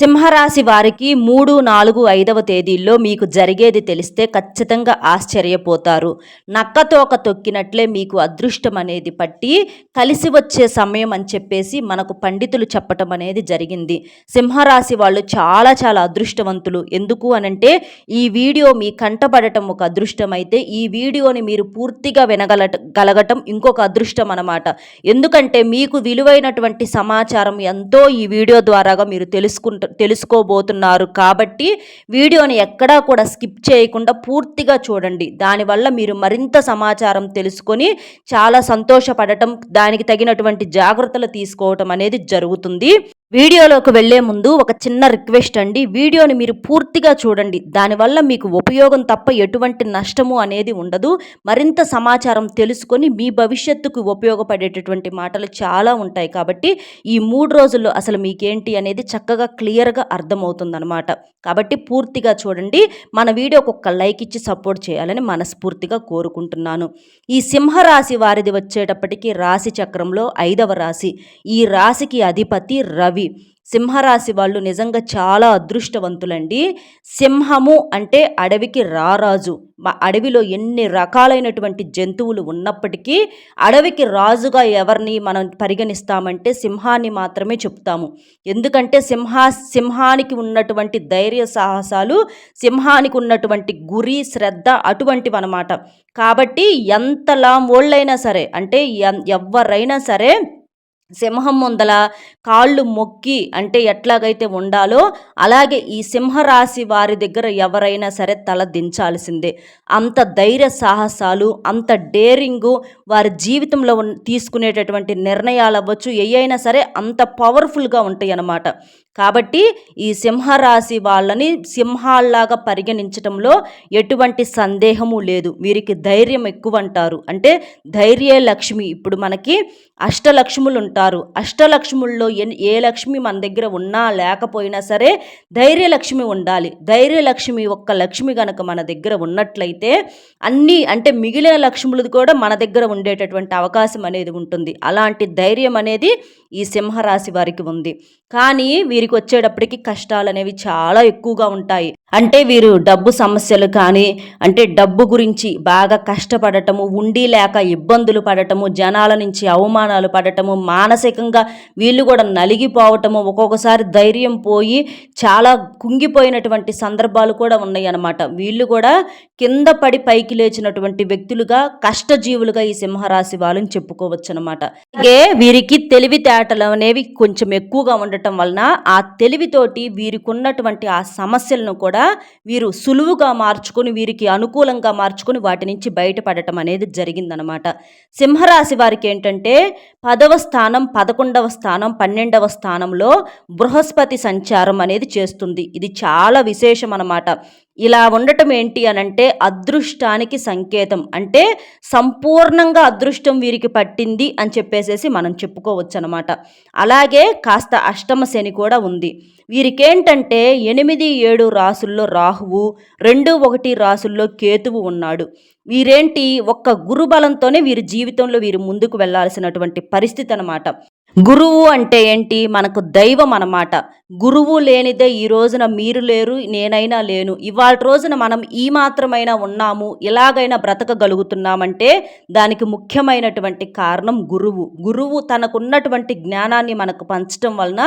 సింహరాశి వారికి మూడు నాలుగు ఐదవ తేదీల్లో మీకు జరిగేది తెలిస్తే ఖచ్చితంగా ఆశ్చర్యపోతారు. నక్కతోక తొక్కినట్లే మీకు అదృష్టం అనేది పట్టి కలిసి వచ్చే సమయం అని చెప్పేసి మనకు పండితులు చెప్పటం అనేది జరిగింది. సింహరాశి వాళ్ళు చాలా చాలా అదృష్టవంతులు. ఎందుకు అనంటే ఈ వీడియో మీ కంటపడటం ఒక అదృష్టం అయితే ఈ వీడియోని మీరు పూర్తిగా వినగల గలగటం ఇంకొక అదృష్టం అన్నమాట. ఎందుకంటే మీకు విలువైనటువంటి సమాచారం ఎంతో ఈ వీడియో ద్వారాగా మీరు తెలుసుకుంటారు తెలుసుకోబోతున్నారు. కాబట్టి వీడియోని ఎక్కడా కూడా స్కిప్ చేయకుండా పూర్తిగా చూడండి. దానివల్ల మీరు మరింత సమాచారం తెలుసుకొని చాలా సంతోషపడటం దానికి తగినటువంటి జాగ్రత్తలు తీసుకోవటం అనేది జరుగుతుంది. వీడియోలోకి వెళ్ళే ముందు ఒక చిన్న రిక్వెస్ట్ అండి. వీడియోని మీరు పూర్తిగా చూడండి. దానివల్ల మీకు ఉపయోగం తప్ప ఎటువంటి నష్టము అనేది ఉండదు. మరింత సమాచారం తెలుసుకొని మీ భవిష్యత్తుకు ఉపయోగపడేటటువంటి మాటలు చాలా ఉంటాయి కాబట్టి ఈ మూడు రోజుల్లో అసలు మీకేంటి అనేది చక్కగా క్లియర్గా అర్థమవుతుందన్నమాట. కాబట్టి పూర్తిగా చూడండి. మన వీడియోకి ఒక్క లైక్ ఇచ్చి సపోర్ట్ చేయాలని మనస్ఫూర్తిగా కోరుకుంటున్నాను. ఈ సింహరాశి వారిది వచ్చేటప్పటికి రాశి చక్రంలో ఐదవ రాశి. ఈ రాశికి అధిపతి రవి. సింహరాశి వాళ్ళు నిజంగా చాలా అదృష్టవంతులండి. సింహము అంటే అడవికి రారాజు. మా అడవిలో ఎన్ని రకాలైనటువంటి జంతువులు ఉన్నప్పటికీ అడవికి రాజుగా ఎవరిని మనం పరిగణిస్తామంటే సింహాన్ని మాత్రమే చెప్తాము. ఎందుకంటే సింహా సింహానికి ఉన్నటువంటి ధైర్య సాహసాలు సింహానికి ఉన్నటువంటి గురి శ్రద్ధ అటువంటివి అనమాట కాబట్టి ఎంతలా ఓళ్ళైనా సరే అంటే ఎవరైనా సరే సింహం ముందల కాళ్ళు మొక్కి అంటే ఎట్లాగైతే ఉండాలో అలాగే ఈ సింహరాశి వారి దగ్గర ఎవరైనా సరే తల దించాల్సిందే. అంత ధైర్య సాహసాలు అంత డేరింగు వారి జీవితంలో తీసుకునేటటువంటి నిర్ణయాలు అవ్వచ్చు. ఏయైనా సరే అంత పవర్ఫుల్గా ఉంటాయి అన్నమాట కాబట్టి ఈ సింహరాశి వాళ్ళని సింహాల్లాగా పరిగణించడంలో ఎటువంటి సందేహము లేదు. వీరికి ధైర్యం ఎక్కువ అంటారు అంటే ధైర్య లక్ష్మి. ఇప్పుడు మనకి అష్టలక్ష్ములు ఉంటారు అష్టలక్ష్ముల్లో ఏ లక్ష్మి మన దగ్గర ఉన్నా లేకపోయినా సరే ధైర్యలక్ష్మి ఉండాలి. ధైర్యలక్ష్మి ఒక్క లక్ష్మి కనుక మన దగ్గర ఉన్నట్లయితే అన్నీ అంటే మిగిలిన లక్ష్ములు కూడా మన దగ్గర ఉండేటటువంటి అవకాశం అనేది ఉంటుంది. అలాంటి ధైర్యం అనేది ఈ సింహరాశి వారికి ఉంది. కానీ వీరికి వచ్చేటప్పటికి కష్టాలు అనేవి చాలా ఎక్కువగా ఉంటాయి. అంటే వీరు డబ్బు సమస్యలు కానీ అంటే డబ్బు గురించి బాగా కష్టపడటము ఉండి లేక ఇబ్బందులు పడటము జనాల నుంచి అవమానాలు పడటము మానసికంగా వీళ్ళు కూడా నలిగిపోవటము ఒక్కొక్కసారి ధైర్యం పోయి చాలా కుంగిపోయినటువంటి సందర్భాలు కూడా ఉన్నాయి అన్నమాట వీళ్ళు కూడా కింద పడి పైకి లేచినటువంటి వ్యక్తులుగా కష్టజీవులుగా ఈ సింహరాశి వాళ్ళని చెప్పుకోవచ్చు అనమాట అలాగే వీరికి తెలివితేటలు అనేవి కొంచెం ఎక్కువగా ఉండటం వలన ఆ తెలివితోటి వీరికి ఉన్నటువంటి ఆ సమస్యలను కూడా కూడా వీరు సులువుగా మార్చుకొని వీరికి అనుకూలంగా మార్చుకొని వాటి నుంచి బయటపడటం అనేది జరిగిందనమాట సింహరాశి వారికి ఏంటంటే పదవ స్థానం పదకొండవ స్థానం పన్నెండవ స్థానంలో బృహస్పతి సంచారం అనేది చేస్తుంది. ఇది చాలా విశేషం అనమాట ఇలా ఉండటం ఏంటి అనంటే అదృష్టానికి సంకేతం. అంటే సంపూర్ణంగా అదృష్టం వీరికి పట్టింది అని చెప్పేసేసి మనం చెప్పుకోవచ్చు అనమాట అలాగే కాస్త అష్టమ శని కూడా ఉంది. వీరికేంటంటే ఎనిమిది ఏడు రాసుల్లో రాహువు రెండు ఒకటి రాసుల్లో కేతువు ఉన్నాడు. వీరేంటి? ఒక్క గురుబలంతోనే వీరి జీవితంలో వీరు ముందుకు వెళ్ళాల్సినటువంటి పరిస్థితి అనమాట గురువు అంటే ఏంటి? మనకు దైవం అన్నమాట. గురువు లేనిదే ఈ రోజున మీరు లేరు నేనైనా లేను. ఇవాళ రోజున మనం ఈ మాత్రమైనా ఉన్నాము ఇలాగైనా బ్రతకగలుగుతున్నామంటే దానికి ముఖ్యమైనటువంటి కారణం గురువు. గురువు తనకున్నటువంటి జ్ఞానాన్ని మనకు పంచడం వలన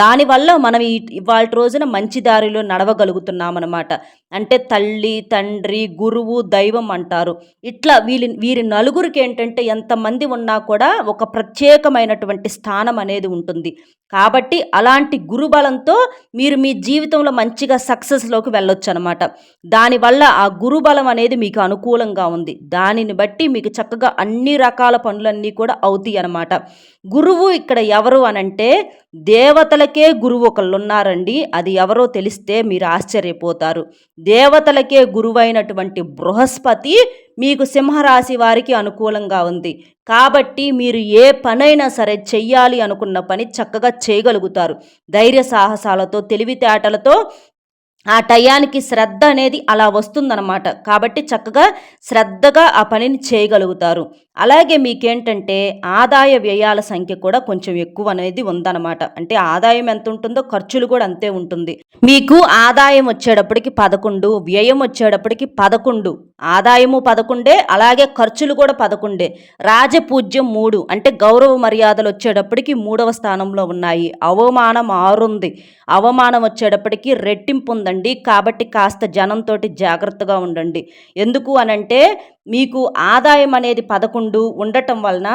దానివల్ల మనం ఈ ఇవాళ రోజున మంచి దారిలో నడవగలుగుతున్నామన్నమాట. అంటే తల్లి తండ్రి గురువు దైవం అంటారు. ఇట్లా వీరి వీరి నలుగురికి ఏంటంటే ఎంతమంది ఉన్నా కూడా ఒక ప్రత్యేకమైనటువంటి స్థానం అనేది ఉంటుంది. కాబట్టి అలాంటి గురుబలంతో మీరు మీ జీవితంలో మంచిగా సక్సెస్లోకి వెళ్ళొచ్చు అనమాట దానివల్ల ఆ గురుబలం అనేది మీకు అనుకూలంగా ఉంది. దానిని బట్టి మీకు చక్కగా అన్ని రకాల పనులన్నీ కూడా అవుతాయి అనమాట గురువు ఇక్కడ ఎవరు అనంటే దేవతలకే గురువు ఒకళ్ళు ఉన్నారండి అది ఎవరో తెలిస్తే మీరు ఆశ్చర్యపోతారు. దేవతలకే గురువైనటువంటి బృహస్పతి మీకు సింహరాశి వారికి అనుకూలంగా ఉంది. కాబట్టి మీరు ఏ పనైనా సరే చెయ్యాలి అనుకున్న పని చక్కగా చేయగలుగుతారు. ధైర్య సాహసాలతో తెలివితేటలతో ఆ టయానికి శ్రద్ధ అనేది అలా వస్తుందన్నమాట. కాబట్టి చక్కగా శ్రద్ధగా ఆ పనిని చేయగలుగుతారు. అలాగే మీకేంటంటే ఆదాయ వ్యయాల సంఖ్య కూడా కొంచెం ఎక్కువ అనేది ఉందన్నమాట. అంటే ఆదాయం ఎంత ఉంటుందో ఖర్చులు కూడా అంతే ఉంటుంది. మీకు ఆదాయం వచ్చేటప్పటికి పదకొండు వ్యయం వచ్చేటప్పటికి పదకొండు ఆదాయము పదకొండే అలాగే ఖర్చులు కూడా పదకొండే. రాజపూజ్యం మూడు అంటే గౌరవ మర్యాదలు వచ్చేటప్పటికి మూడవ స్థానంలో ఉన్నాయి. అవమానం ఆరుంది. అవమానం వచ్చేటప్పటికి రెట్టింపు ఉంది. ఉందండి కాబట్టి కాస్త జనంతో జాగ్రత్తగా ఉండండి. ఎందుకు అనంటే మీకు ఆదాయం అనేది పదకొండు ఉండటం వలన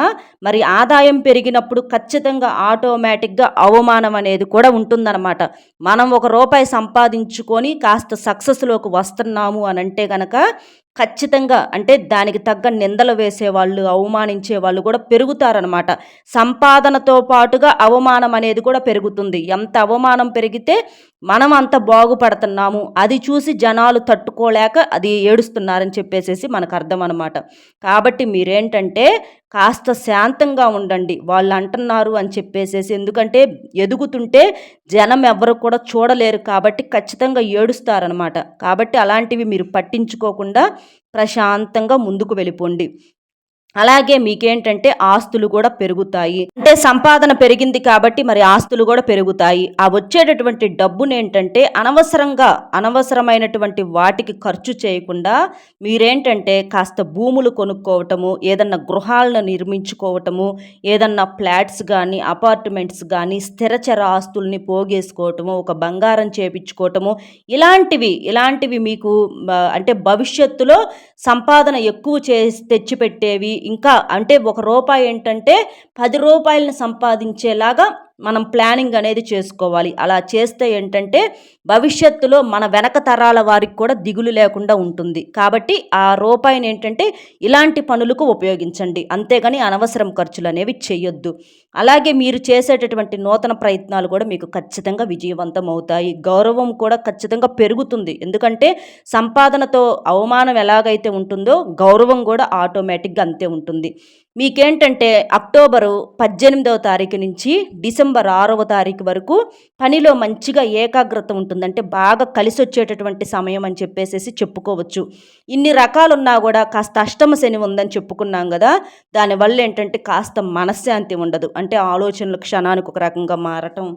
మరి ఆదాయం పెరిగినప్పుడు ఖచ్చితంగా ఆటోమేటిక్గా అవమానం అనేది కూడా ఉంటుందన్నమాట. మనం ఒక రూపాయి సంపాదించుకొని కాస్త సక్సెస్లోకి వస్తున్నాము అని అంటే కనుక ఖచ్చితంగా అంటే దానికి తగ్గ నిందలు వేసేవాళ్ళు అవమానించే వాళ్ళు కూడా పెరుగుతారనమాట సంపాదనతో పాటుగా అవమానం అనేది కూడా పెరుగుతుంది. ఎంత అవమానం పెరిగితే మనం అంత బాగుపడుతున్నాము. అది చూసి జనాలు తట్టుకోలేక అది ఏడుస్తున్నారని చెప్పేసేసి మనకు అర్థం అనమాట కాబట్టి మీరేంటంటే కాస్త శాంతంగా ఉండండి. వాళ్ళు అంటున్నారు అని చెప్పేసేసి ఎందుకంటే ఎదుగుతుంటే జనం ఎవరు కూడా చూడలేరు కాబట్టి ఖచ్చితంగా ఏడుస్తారనమాట కాబట్టి అలాంటివి మీరు పట్టించుకోకుండా ప్రశాంతంగా ముందుకు వెళ్ళిపోండి. అలాగే మీకేంటంటే ఆస్తులు కూడా పెరుగుతాయి. అంటే సంపాదన పెరిగింది కాబట్టి మరి ఆస్తులు కూడా పెరుగుతాయి. ఆ వచ్చేటటువంటి డబ్బుని ఏంటంటే అనవసరంగా అనవసరమైనటువంటి వాటికి ఖర్చు చేయకుండా మీరేంటంటే కాస్త భూములు కొనుక్కోవటము ఏదన్నా గృహాలను నిర్మించుకోవటము ఏదన్నా ఫ్లాట్స్ కానీ అపార్ట్మెంట్స్ కానీ స్థిరచర ఆస్తుల్ని పోగేసుకోవటము ఒక బంగారం చేపించుకోవటము ఇలాంటివి ఇలాంటివి మీకు అంటే భవిష్యత్తులో సంపాదన ఎక్కువ చేసి తెచ్చిపెట్టేవి ఇంకా అంటే ఒక రూపాయి ఏంటంటే పది రూపాయలను సంపాదించేలాగా మనం ప్లానింగ్ అనేది చేసుకోవాలి. అలా చేస్తే ఏంటంటే భవిష్యత్తులో మన వెనక తరాల వారికి కూడా దిగులు లేకుండా ఉంటుంది. కాబట్టి ఆ రూపాయిని ఏంటంటే ఇలాంటి పనులకు ఉపయోగించండి. అంతేగాని అనవసరం ఖర్చులు అనేవి చేయొద్దు అలాగే మీరు చేసేటటువంటి నూతన ప్రయత్నాలు కూడా మీకు ఖచ్చితంగా విజయవంతం అవుతాయి. గౌరవం కూడా ఖచ్చితంగా పెరుగుతుంది. ఎందుకంటే సంపాదనతో అవమానం ఎలాగైతే ఉంటుందో గౌరవం కూడా ఆటోమేటిక్గా అంతే ఉంటుంది. మీకేంటంటే అక్టోబరు పద్దెనిమిదవ తారీఖు నుంచి డిసెంబర్ ఆరవ తారీఖు వరకు పనిలో మంచిగా ఏకాగ్రత ఉంటుందంటే బాగా కలిసి వచ్చేటటువంటి సమయం అని చెప్పేసి చెప్పుకోవచ్చు. ఇన్ని రకాలున్నా కూడా కాస్త అష్టమ శని ఉందని చెప్పుకున్నాం కదా దానివల్ల ఏంటంటే కాస్త మనశ్శాంతి ఉండదు. అంటే ఆలోచనలు క్షణానికి ఒక రకంగా మారటం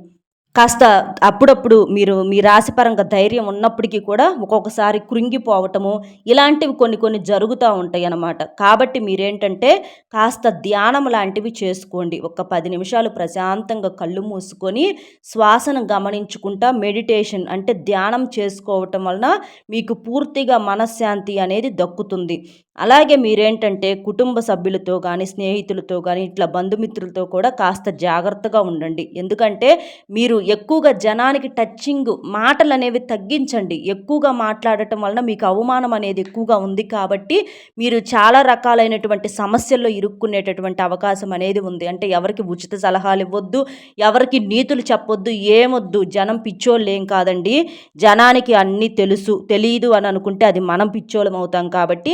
కాస్త అప్పుడప్పుడు మీరు మీ రాశిపరంగా ధైర్యం ఉన్నప్పటికీ కూడా ఒక్కొక్కసారి కృంగిపోవటము ఇలాంటివి కొన్ని కొన్ని జరుగుతూ ఉంటాయి అన్నమాట. కాబట్టి మీరేంటంటే కాస్త ధ్యానం లాంటివి చేసుకోండి. ఒక పది నిమిషాలు ప్రశాంతంగా కళ్ళు మూసుకొని శ్వాసను గమనించుకుంటా మెడిటేషన్ అంటే ధ్యానం చేసుకోవటం వలన మీకు పూర్తిగా మనశ్శాంతి అనేది దక్కుతుంది. అలాగే మీరేంటంటే కుటుంబ సభ్యులతో కానీ స్నేహితులతో కానీ ఇట్లా బంధుమిత్రులతో కూడా కాస్త జాగ్రత్తగా ఉండండి. ఎందుకంటే మీరు ఎక్కువగా జనానికి టచ్చింగ్ మాటలు అనేవి తగ్గించండి. ఎక్కువగా మాట్లాడటం వలన మీకు అవమానం అనేది ఎక్కువగా ఉంది కాబట్టి మీరు చాలా రకాలైనటువంటి సమస్యల్లో ఇరుక్కునేటటువంటి అవకాశం అనేది ఉంది. అంటే ఎవరికి ఉచిత సలహాలు ఇవ్వద్దు ఎవరికి నీతులు చెప్పొద్దు ఏమొద్దు జనం పిచ్చోళ్ళు ఏం కాదండి. జనానికి అన్నీ తెలుసు తెలియదు అని అనుకుంటే అది మనం పిచ్చోళ్ళం అవుతాం కాబట్టి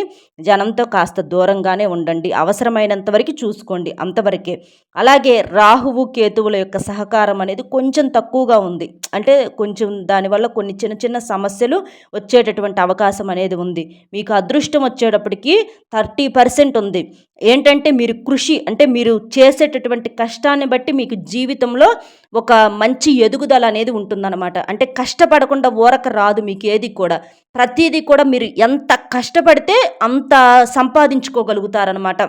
జనంతో కాస్త దూరంగానే ఉండండి. అవసరమైనంత వరకు చూసుకోండి. అంతవరకే. అలాగే రాహువు కేతువుల యొక్క సహకారం అనేది కొంచెం తక్కువగా ఉంది. అంటే కొంచెం దానివల్ల కొన్ని చిన్న చిన్న సమస్యలు వచ్చేటటువంటి అవకాశం అనేది ఉంది. మీకు అదృష్టం వచ్చేటప్పటికి థర్టీ పర్సెంట్ ఉంది. ఏంటంటే మీరు కృషి అంటే మీరు చేసేటటువంటి కష్టాన్ని బట్టి మీకు జీవితంలో ఒక మంచి ఎదుగుదల అనేది ఉంటుందన్నమాట. అంటే కష్టపడకుండా ఊరక రాదు మీకు ఏది కూడా. ప్రతిదీ కూడా మీరు ఎంత కష్టపడితే అంత సంపాదించుకోగలుగుతారనమాట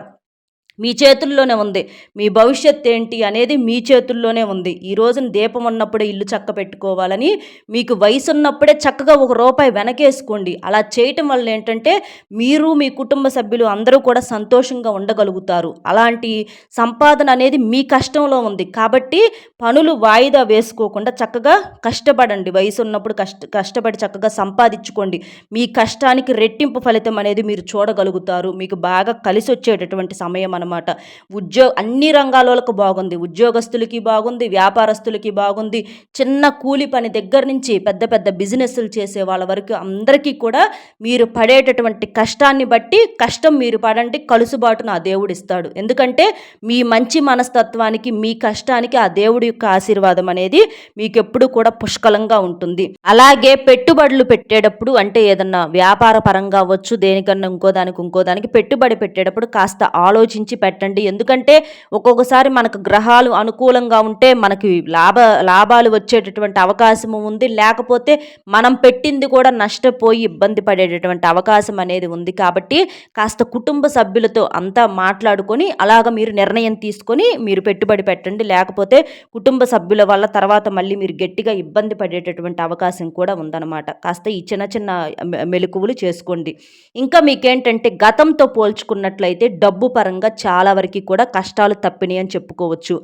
మీ చేతుల్లోనే ఉంది. మీ భవిష్యత్ ఏంటి అనేది మీ చేతుల్లోనే ఉంది. ఈ రోజున దీపం ఉన్నప్పుడే ఇల్లు చక్క పెట్టుకోవాలని మీకు వయసు ఉన్నప్పుడే చక్కగా ఒక రూపాయి వెనకేసుకోండి. అలా చేయటం వల్ల ఏంటంటే మీరు మీ కుటుంబ సభ్యులు అందరూ కూడా సంతోషంగా ఉండగలుగుతారు. అలాంటి సంపాదన అనేది మీ కష్టంలో ఉంది. కాబట్టి పనులు వాయిదా వేసుకోకుండా చక్కగా కష్టపడండి. వయసు ఉన్నప్పుడు కష్ట కష్టపడి చక్కగా సంపాదించుకోండి. మీ కష్టానికి రెట్టింపు ఫలితం అనేది మీరు చూడగలుగుతారు. మీకు బాగా కలిసి వచ్చేటటువంటి సమయం అనమాట ఉద్యోగ అన్ని రంగాలకు బాగుంది. ఉద్యోగస్తులకి బాగుంది వ్యాపారస్తులకి బాగుంది. చిన్న కూలి పని దగ్గర నుంచి పెద్ద పెద్ద బిజినెస్లు చేసే వాళ్ళ వరకు అందరికీ కూడా మీరు పడేటటువంటి కష్టాన్ని బట్టి కష్టం మీరు పడండి కలుసుబాటు నా దేవుడు ఇస్తాడు. ఎందుకంటే మీ మంచి మనస్తత్వానికి మీ కష్టానికి ఆ దేవుడి యొక్క ఆశీర్వాదం అనేది మీకు ఎప్పుడు కూడా పుష్కలంగా ఉంటుంది. అలాగే పెట్టుబడులు పెట్టేటప్పుడు అంటే ఏదన్నా వ్యాపార పరంగా అవ్వచ్చు దేనికన్నా ఇంకో దానికి ఇంకో దానికి పెట్టుబడి పెట్టేటప్పుడు కాస్త ఆలోచించి పెట్టండి ఎందుకంటే ఒక్కొక్కసారి మనకు గ్రహాలు అనుకూలంగా ఉంటే మనకి లాభ లాభాలు వచ్చేటటువంటి అవకాశం ఉంది. లేకపోతే మనం పెట్టింది కూడా నష్టపోయి ఇబ్బంది పడేటటువంటి అవకాశం అనేది ఉంది. కాబట్టి కాస్త కుటుంబ సభ్యులతో అంతా మాట్లాడుకొని అలాగ మీరు నిర్ణయం తీసుకొని మీరు పెట్టుబడి పెట్టండి. లేకపోతే కుటుంబ సభ్యుల వల్ల తర్వాత మళ్ళీ మీరు గట్టిగా ఇబ్బంది పడేటటువంటి అవకాశం కూడా ఉందన్నమాట. కాస్త ఈ చిన్న చిన్న మెలకువలు చేసుకోండి. ఇంకా మీకేంటంటే గతంతో పోల్చుకున్నట్లయితే డబ్బు పరంగా చాలా వరకు కూడా కష్టాలు తప్పినాయి అని చెప్పుకోవచ్చు.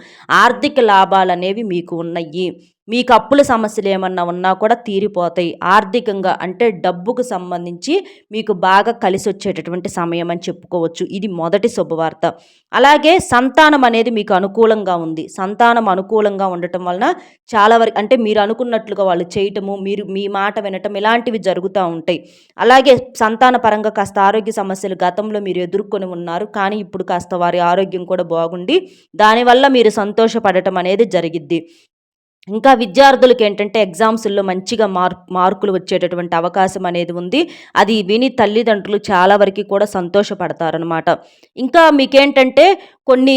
ఆర్థిక లాభాలు అనేవి మీకు ఉన్నాయి. మీకు అప్పుల సమస్యలు ఏమన్నా ఉన్నా కూడా తీరిపోతాయి. ఆర్థికంగా అంటే డబ్బుకు సంబంధించి మీకు బాగా కలిసి వచ్చేటటువంటి సమయం అని చెప్పుకోవచ్చు. ఇది మొదటి శుభవార్త. అలాగే సంతానం అనేది మీకు అనుకూలంగా ఉంది. సంతానం అనుకూలంగా ఉండటం వలన చాలా వరకు అంటే మీరు అనుకున్నట్లుగా వాళ్ళు చేయటము మీరు మీ మాట వినటం ఇలాంటివి జరుగుతూ ఉంటాయి. అలాగే సంతాన పరంగా కాస్త ఆరోగ్య సమస్యలు గతంలో మీరు ఎదుర్కొని ఉన్నారు. కానీ ఇప్పుడు కాస్త వారి ఆరోగ్యం కూడా బాగుండి దానివల్ల మీరు సంతోషపడటం అనేది జరిగిద్ది. ఇంకా విద్యార్థులకి ఏంటంటే ఎగ్జామ్స్లో మంచిగా మార్క్ మార్కులు వచ్చేటటువంటి అవకాశం అనేది ఉంది. అది విని తల్లిదండ్రులు చాలా వరకు కూడా సంతోషపడతారనమాట ఇంకా మీకేంటంటే కొన్ని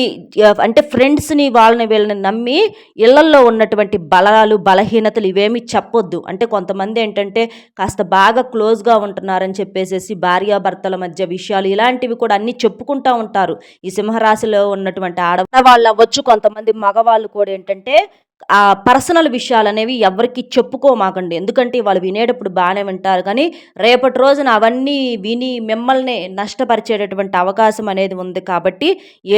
అంటే ఫ్రెండ్స్ని వాళ్ళని వీళ్ళని నమ్మి ఇళ్ళల్లో ఉన్నటువంటి బలాలు బలహీనతలు ఇవేమి చెప్పొద్దు. అంటే కొంతమంది ఏంటంటే కాస్త బాగా క్లోజ్గా ఉంటున్నారని చెప్పేసి భార్యాభర్తల మధ్య విషయాలు ఇలాంటివి కూడా అన్నీ చెప్పుకుంటూ ఉంటారు. ఈ సింహరాశిలో ఉన్నటువంటి ఆడవాళ్ళు అవ్వచ్చు కొంతమంది మగవాళ్ళు కూడా ఏంటంటే ఆ పర్సనల్ విషయాలు అనేవి ఎవరికి చెప్పుకోమాకండి. ఎందుకంటే వాళ్ళు వినేటప్పుడు బాగానే వింటారు. కానీ రేపటి రోజున అవన్నీ విని మిమ్మల్ని నష్టపరిచేటటువంటి అవకాశం అనేది ఉంది కాబట్టి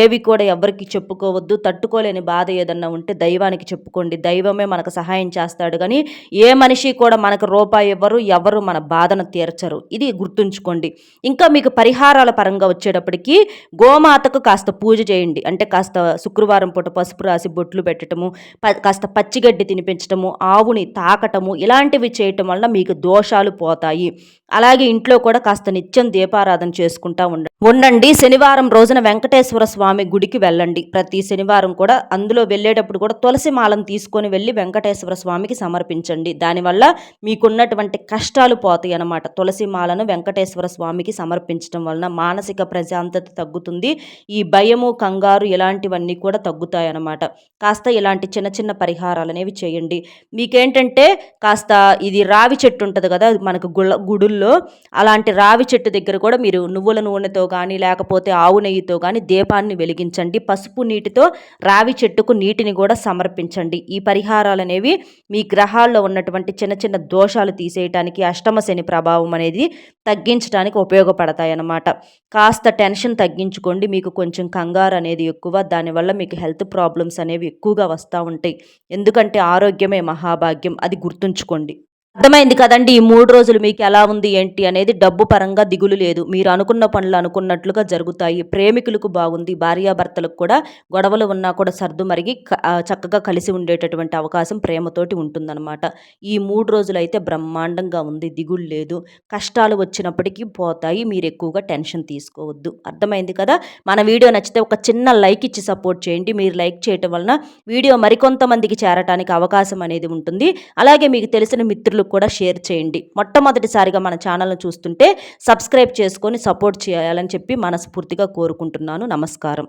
ఏవి కూడా ఎవరికి చెప్పుకోవద్దు. తట్టుకోలేని బాధ ఏదన్నా ఉంటే దైవానికి చెప్పుకోండి. దైవమే మనకు సహాయం చేస్తాడు. కానీ ఏ మనిషి కూడా మనకు రూపాయి ఇవ్వరు ఎవరు మన బాధను తీర్చరు. ఇది గుర్తుంచుకోండి. ఇంకా మీకు పరిహారాల పరంగా వచ్చేటప్పటికి గోమాతకు కాస్త పూజ చేయండి. అంటే కాస్త శుక్రవారం పూట పసుపు రాసి బొట్లు పెట్టడము కాస్త పచ్చిగడ్డి తినిపించటము ఆవుని తాకటము ఇలాంటివి చేయటం వలన మీకు దోషాలు పోతాయి. అలాగే ఇంట్లో కూడా కాస్త నిత్యం దీపారాధన చేసుకుంటా ఉండండి ఉండండి. శనివారం రోజున వెంకటేశ్వర స్వామి గుడికి వెళ్ళండి. ప్రతి శనివారం కూడా అందులో వెళ్ళేటప్పుడు కూడా తులసి మాలను తీసుకొని వెళ్ళి వెంకటేశ్వర స్వామికి సమర్పించండి. దానివల్ల మీకున్నటువంటి కష్టాలు పోతాయి అన్నమాట. తులసి మాలను వెంకటేశ్వర స్వామికి సమర్పించడం వలన మానసిక ప్రశాంతత తగ్గుతుంది. ఈ భయము కంగారు ఇలాంటివన్నీ కూడా తగ్గుతాయి అన్నమాట కాస్త ఇలాంటి చిన్న చిన్న పరిహారాలు అనేవి చేయండి. మీకేంటంటే కాస్త ఇది రావి చెట్టు ఉంటుంది కదా మనకు గుళ్ళ గుడుల్లో అలాంటి రావి చెట్టు దగ్గర కూడా మీరు నువ్వుల నూనెతో కానీ లేకపోతే ఆవు నెయ్యితో కానీ దీపాన్ని వెలిగించండి. పసుపు నీటితో రావి చెట్టుకు నీటిని కూడా సమర్పించండి. ఈ పరిహారాలు అనేవి మీ గ్రహాల్లో ఉన్నటువంటి చిన్న చిన్న దోషాలు తీసేయటానికి అష్టమ శని ప్రభావం అనేది తగ్గించడానికి ఉపయోగపడతాయి అన్నమాట. కాస్త టెన్షన్ తగ్గించుకోండి. మీకు కొంచెం కంగారు అనేది ఎక్కువ దానివల్ల మీకు హెల్త్ ప్రాబ్లమ్స్ అనేవి ఎక్కువగా వస్తూ ఉంటాయి. ఎందుకంటే ఆరోగ్యమే మహాభాగ్యం. అది గుర్తుంచుకోండి. అర్థమైంది కదండి ఈ మూడు రోజులు మీకు ఎలా ఉంది ఏంటి అనేది డబ్బు పరంగా దిగులు లేదు. మీరు అనుకున్న పనులు అనుకున్నట్లుగా జరుగుతాయి. ప్రేమికులకు బాగుంది భార్యాభర్తలకు కూడా గొడవలు ఉన్నా కూడా సర్దు మరిగి చక్కగా కలిసి ఉండేటటువంటి అవకాశం ప్రేమతోటి ఉంటుందన్నమాట. ఈ మూడు రోజులు అయితే బ్రహ్మాండంగా ఉంది దిగులు లేదు. కష్టాలు వచ్చినప్పటికీ పోతాయి మీరు ఎక్కువగా టెన్షన్ తీసుకోవద్దు. అర్థమైంది కదా? మన వీడియో నచ్చితే ఒక చిన్న లైక్ ఇచ్చి సపోర్ట్ చేయండి. మీరు లైక్ చేయటం వలన వీడియో మరికొంతమందికి చేరటానికి అవకాశం అనేది ఉంటుంది. అలాగే మీకు తెలిసిన మిత్రులు కూడా షేర్ చేయండి. మొట్టమొదటిసారిగా మన ఛానల్ను చూస్తుంటే సబ్స్క్రైబ్ చేసుకొని సపోర్ట్ చేయాలని చెప్పి మనస్ఫూర్తిగా కోరుకుంటున్నాను. నమస్కారం.